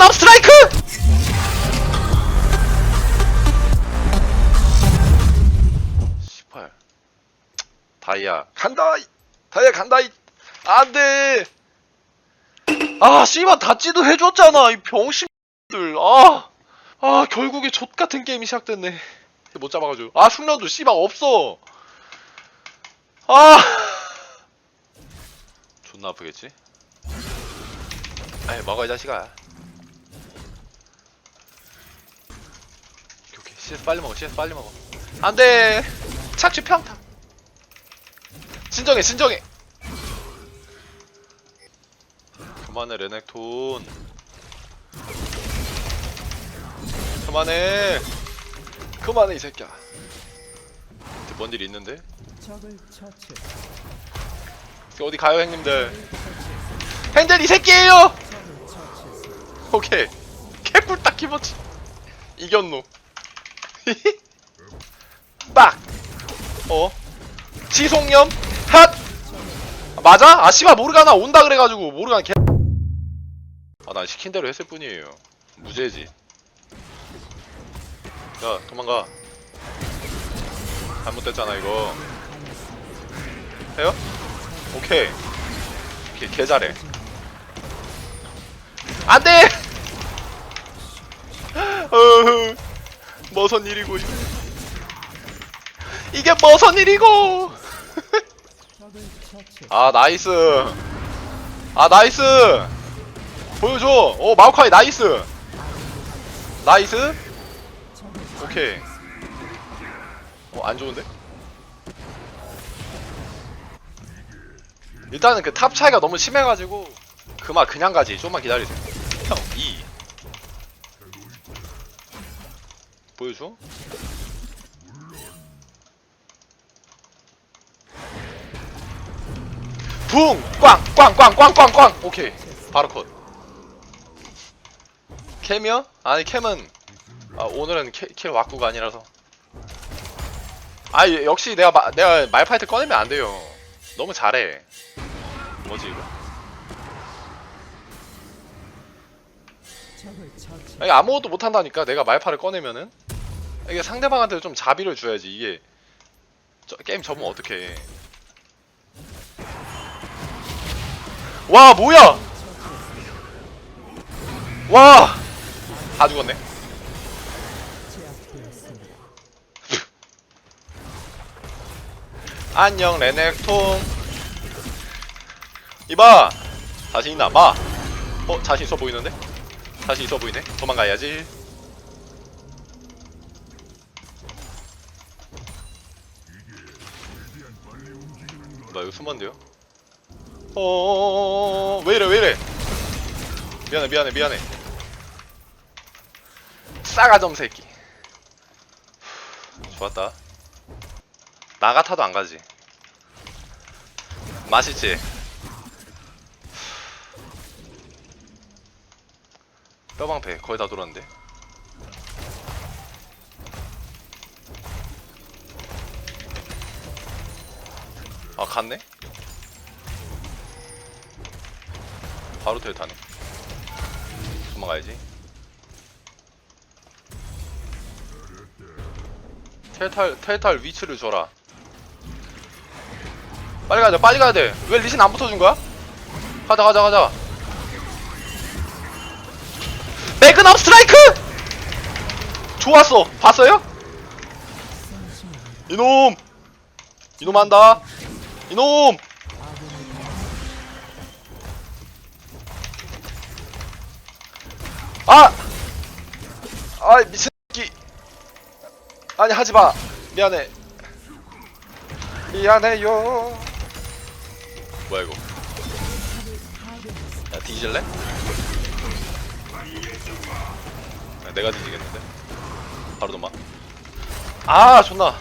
매그넘 스트라이크! 씨발. 다이아. 간다! 이- 다이아 간다! 이 안돼! 아 씨발 다찌도 해줬잖아 이 병신들. 아, 아 결국에 족 같은 게임이 시작됐네. 못 잡아가지고. 아 숙련도 씨발 없어. 아. 존나 아프겠지? 아이 먹어 이 자식아 오케이 오케이 CS 빨리 먹어 CS 빨리 먹어. 안돼. 착취 평타. 진정해 진정해. 그만해 레넥톤. 그만해. 그만해 이 새끼야. 뭔일 있는데? 어디 가요 형님들? 핸들 이 새끼예요. 오케이. 개꿀딱 기모치 이겼노 빡. 어? 지속염? 핫! 맞아? 아 씨발 모르가나 온다 그래가지고 모르가나 개 아난 시킨 대로 했을 뿐이에요. 무죄지. 야 도망가. 잘못됐잖아 이거. 해요? 오케이. 오케이 개 잘해. 안돼 머선 일이고. 이게 머선 일이고. 아 나이스. 아 나이스. 보여줘. 오 마오카이 나이스. 나이스. 오케이. 어 안좋은데? 일단은 그 탑 차이가 너무 심해가지고 그만 그냥 가지. 좀만 기다리세요. 형2 보여줘 붕! 꽝! 꽝! 꽝! 꽝! 꽝! 꽝! 오케이 바로 컷 캠이요? 아니 캠은 아, 오늘은 캐, 킬 왁구가 아니라서 아 예, 역시 내가 마, 내가 말파이트 꺼내면 안 돼요 너무 잘해 뭐지 이거. 아니, 아무것도 못한다니까 내가 말파를 꺼내면은 이게 상대방한테 좀 자비를 줘야지. 이게 저, 게임 접으면 어떡해. 와 뭐야! 와 다 죽었네. 제압되었습니다. 안녕 레넥통 이봐! 자신 있나? 봐. 어? 자신 있어 보이는데? 자신 있어 보이네. 도망가야지 나 이거 숨었는데요? 어어어어어 왜 이래 왜 이래 미안해 미안해 미안해 싸가점 새끼 좋았다 나 같아도 안 가지. 맛있지? 뼈방패 거의 다 돌았는데. 아 갔네? 바로 텔 타네. 도망가야지. 텔탈 텔탈 위치를 줘라. 빨리 가자 빨리 가야 돼왜 리신 안 붙어준 거야? 가자 가자 가자 매그넘 스트라이크! 좋았어 봤어요? 이놈 이놈 한다 이놈! 아! 아 미친 새끼. 아니 하지마. 미안해. 미안해요. 뭐야 이거? 야 뒤질래? 야, 내가 뒤지겠는데? 바로 도망 아 존나.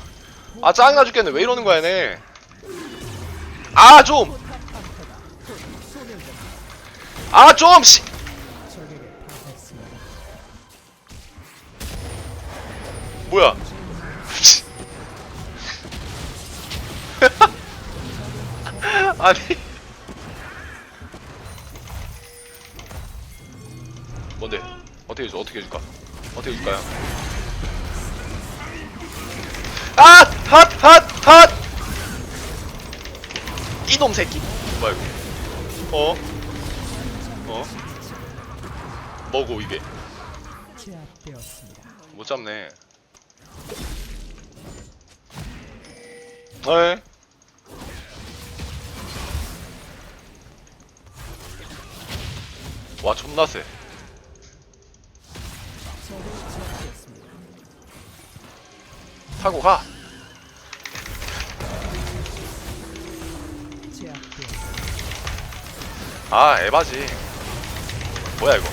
아 짜증나 죽겠네. 왜 이러는 거야 얘네 아 좀 아 좀 씨 적에게 파했습니다. 뭐야 아니 뭔데? 어떻게 해줘? 어떻게 해줄까? 어떻게 해줄까요? 아! 핫! 핫! 핫! 이놈 새끼! 뭐야 이거? 어? 어? 뭐고 이게? 못 잡네. 네. 와 존나 세. 타고 가. 아 에바지. 뭐야 이거?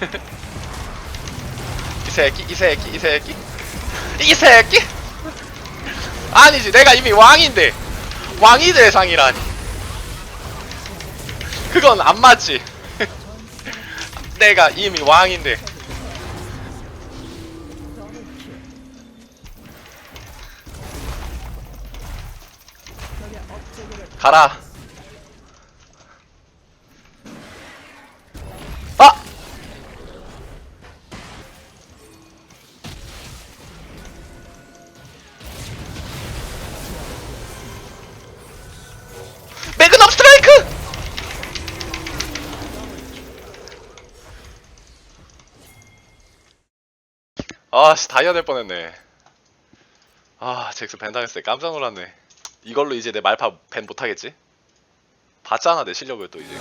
이 새끼 이 새끼 이 새끼? 이 새끼? 아니지 내가 이미 왕인데. 왕이 대상이라니. 그건 안 맞지. 내가 이미 왕인데 가라. 아! 매그넘 스트라이크! 아씨 다이아 될 뻔했네. 아 잭스 벤 당했을 때 깜짝 놀랐네 이걸로 이제 내 말파 벤 못하겠지? 봤잖아 내 실력을 또 이제